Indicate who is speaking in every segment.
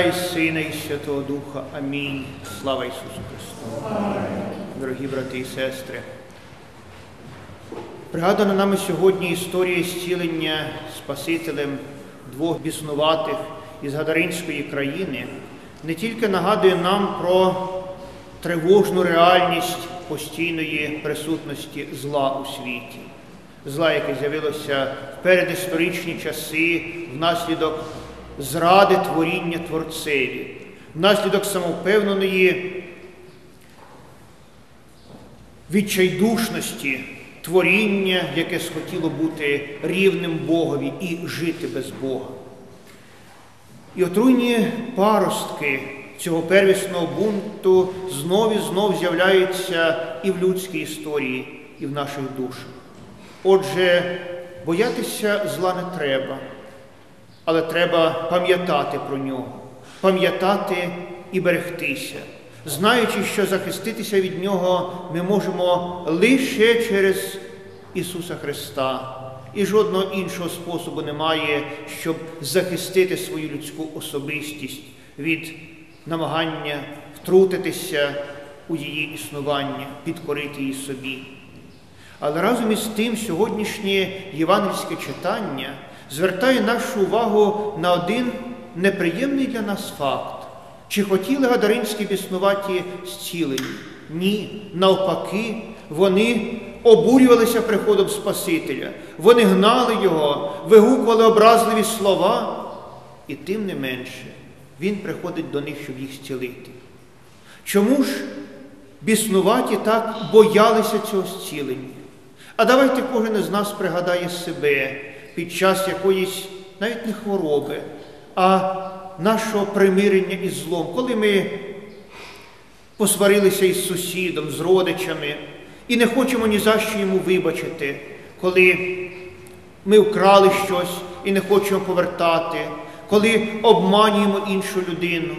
Speaker 1: І Сина, і Святого Духа. Амінь. Слава Ісусу Христу. Дорогі брати і сестри. Пригадана нами сьогодні історія зцілення Спасителем двох біснуватих із Гадаринської країни не тільки нагадує нам про тривожну реальність постійної присутності зла у світі, зла, яке з'явилося в передісторичні часи внаслідок зради творіння Творцеві, внаслідок самовпевненої відчайдушності творіння, яке схотіло бути рівним Богові і жити без Бога. І отруйні паростки цього первісного бунту знов і знов з'являються і в людській історії, і в наших душах. Отже, боятися зла не треба, але треба пам'ятати про нього, пам'ятати і берегтися, знаючи, що захиститися від нього ми можемо лише через Ісуса Христа. І жодного іншого способу немає, щоб захистити свою людську особистість від намагання втрутитися у її існування, підкорити її собі. Але разом із тим сьогоднішнє євангельське читання звертає нашу увагу на один неприємний для нас факт. Чи хотіли гадаринські біснуваті зцілені? Ні, навпаки, вони обурювалися приходом Спасителя, вони гнали Його, вигукували образливі слова, і тим не менше Він приходить до них, щоб їх зцілити. Чому ж біснуваті так боялися цього зцілення? А давайте кожен із нас пригадає себе під час якоїсь навіть не хвороби, а нашого примирення із злом, коли ми посварилися із сусідом, з родичами і не хочемо ні за що йому вибачити, коли ми вкрали щось і не хочемо повертати, коли обманюємо іншу людину.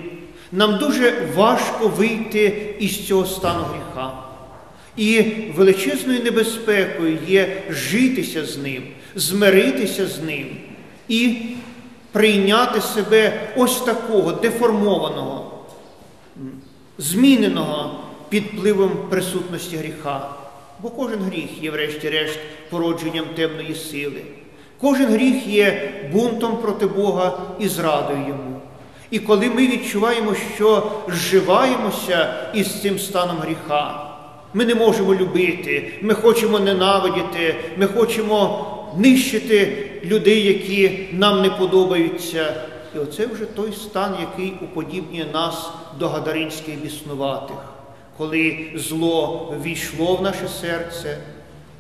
Speaker 1: Нам дуже важко вийти із цього стану гріха. І величезною небезпекою є житися з ним, змиритися з ним і прийняти себе ось такого деформованого, зміненого під впливом присутності гріха. Бо кожен гріх є, врешті-решт, породженням темної сили. Кожен гріх є бунтом проти Бога і зрадою йому. І коли ми відчуваємо, що зживаємося із цим станом гріха, ми не можемо любити, ми хочемо ненавидіти, ми хочемо нищити людей, які нам не подобаються. І оце вже той стан, який уподібнює нас до гадаринських біснуватих, коли зло війшло в наше серце,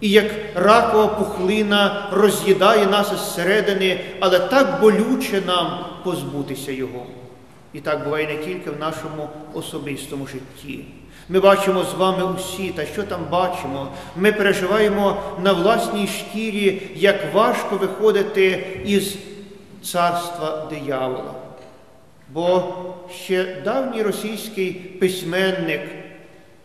Speaker 1: і як ракова пухлина роз'їдає нас із середини, але так болюче нам позбутися його. І так буває не тільки в нашому особистому житті. Ми бачимо з вами усі, та що там бачимо, ми переживаємо на власній шкірі, як важко виходити із царства диявола. Бо ще давній російський письменник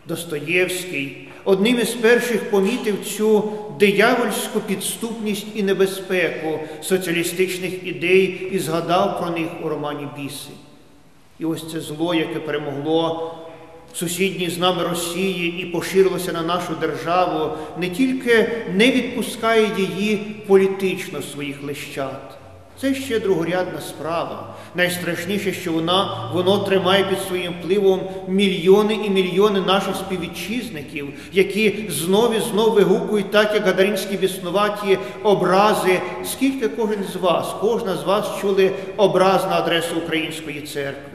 Speaker 1: Достоєвський одним із перших помітив цю диявольську підступність і небезпеку соціалістичних ідей і згадав про них у романі Біси. І ось це зло, яке перемогло сусідній з нами Росії і поширилося на нашу державу, не тільки не відпускає її політично своїх лищат. Це ще другорядна справа. Найстрашніше, що вона воно тримає під своїм впливом мільйони і мільйони наших співвітчизників, які знов і знов вигукують, так як гадаринські біснуваті образи. Скільки кожен з вас, кожна з вас чули образ на адресу Української церкви?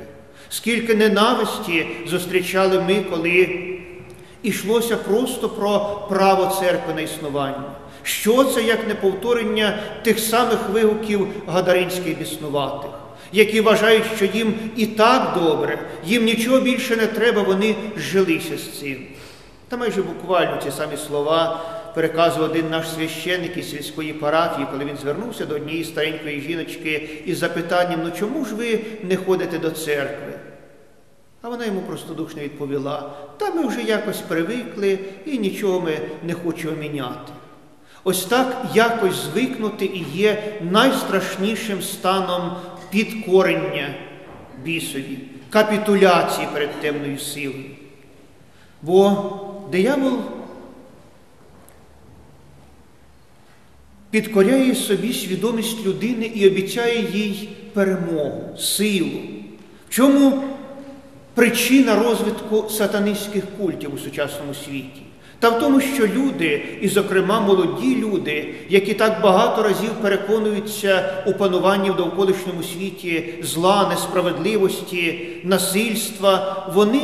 Speaker 1: Скільки ненависті зустрічали ми, коли йшлося просто про право церкви на існування? Що це як неповторення тих самих вигуків гадаринських біснуватих, які вважають, що їм і так добре, їм нічого більше не треба, вони жилися з цим. Та майже буквально ці самі слова переказував один наш священник із сільської парафії, коли він звернувся до однієї старенької жіночки із запитанням, ну чому ж ви не ходите до церкви? А вона йому простодушно відповіла, та ми вже якось привикли і нічого ми не хочемо міняти. Ось так якось звикнути і є найстрашнішим станом підкорення бісові, капітуляції перед темною силою. Бо диявол підкоряє собі свідомість людини і обіцяє їй перемогу, силу. В чому причина розвитку сатанистських культів у сучасному світі? Та в тому, що люди, і, зокрема, молоді люди, які так багато разів переконуються у пануванні в довколишньому світі зла, несправедливості, насильства, вони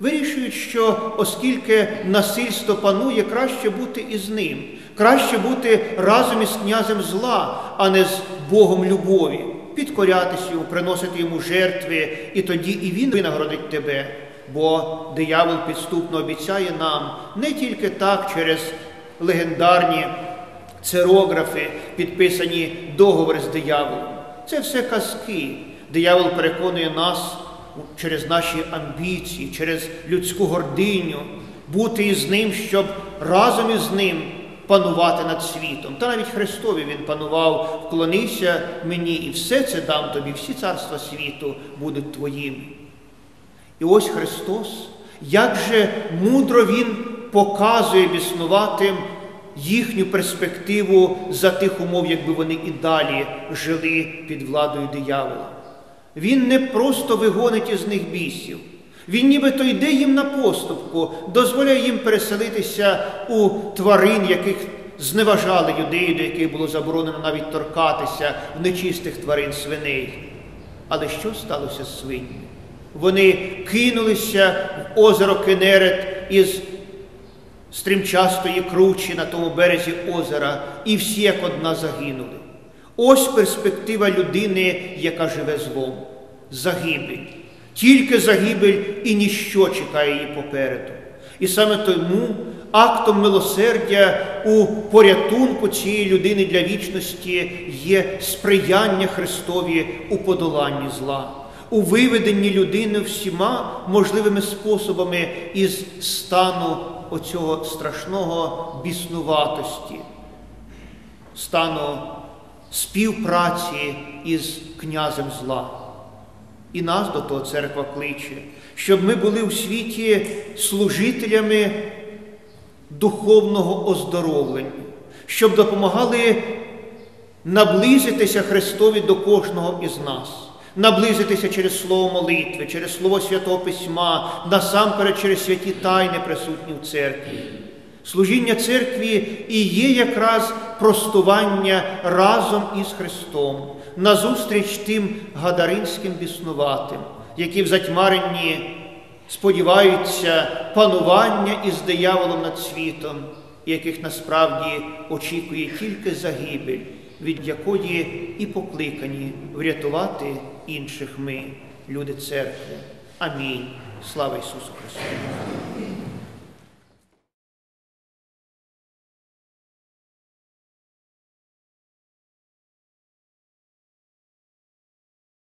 Speaker 1: вирішують, що оскільки насильство панує, краще бути із ним, краще бути разом із князем зла, а не з Богом любові, підкорятися йому, приносити йому жертви, і тоді і він винагородить тебе. Бо диявол підступно обіцяє нам не тільки так через легендарні церографи, підписані договори з дияволом. Це все казки. Диявол переконує нас через наші амбіції, через людську гординю, бути із ним, щоб разом із ним панувати над світом. Та навіть Христові Він панував, вклонися мені, і все це дам тобі, всі царства світу будуть твоїми. І ось Христос, як же мудро Він показує біснуватим їхню перспективу за тих умов, якби вони і далі жили під владою диявола. Він не просто вигонить із них бісів, він нібито йде їм на поступку, дозволяє їм переселитися у тварин, яких зневажали юдеї, до яких було заборонено навіть торкатися в нечистих тварин свиней. Але що сталося з свиньми? Вони кинулися в озеро Кенерет із стрімчастої кручі на тому березі озера, і всі як одна загинули. Ось перспектива людини, яка живе злом. Загибель. Тільки загибель і ніщо чекає її попереду. І саме тому актом милосердя у порятунку цієї людини для вічності є сприяння Христові у подоланні зла, у виведенні людини всіма можливими способами із стану оцього страшного біснуватості, стану співпраці із князем зла. І нас до того церква кличе, щоб ми були у світі служителями духовного оздоровлення, щоб допомагали наблизитися Христові до кожного із нас, наблизитися через слово молитви, через Слово Святого Письма, насамперед через святі тайни, присутні в церкві. Служіння церкві і є якраз простування разом із Христом, назустріч тим гадаринським біснуватим, які в затьмаренні сподіваються панування із дияволом над світом, яких насправді очікує тільки загибель, від якої і покликані врятувати інших ми, люди церкви. Амінь. Слава Ісусу Христу!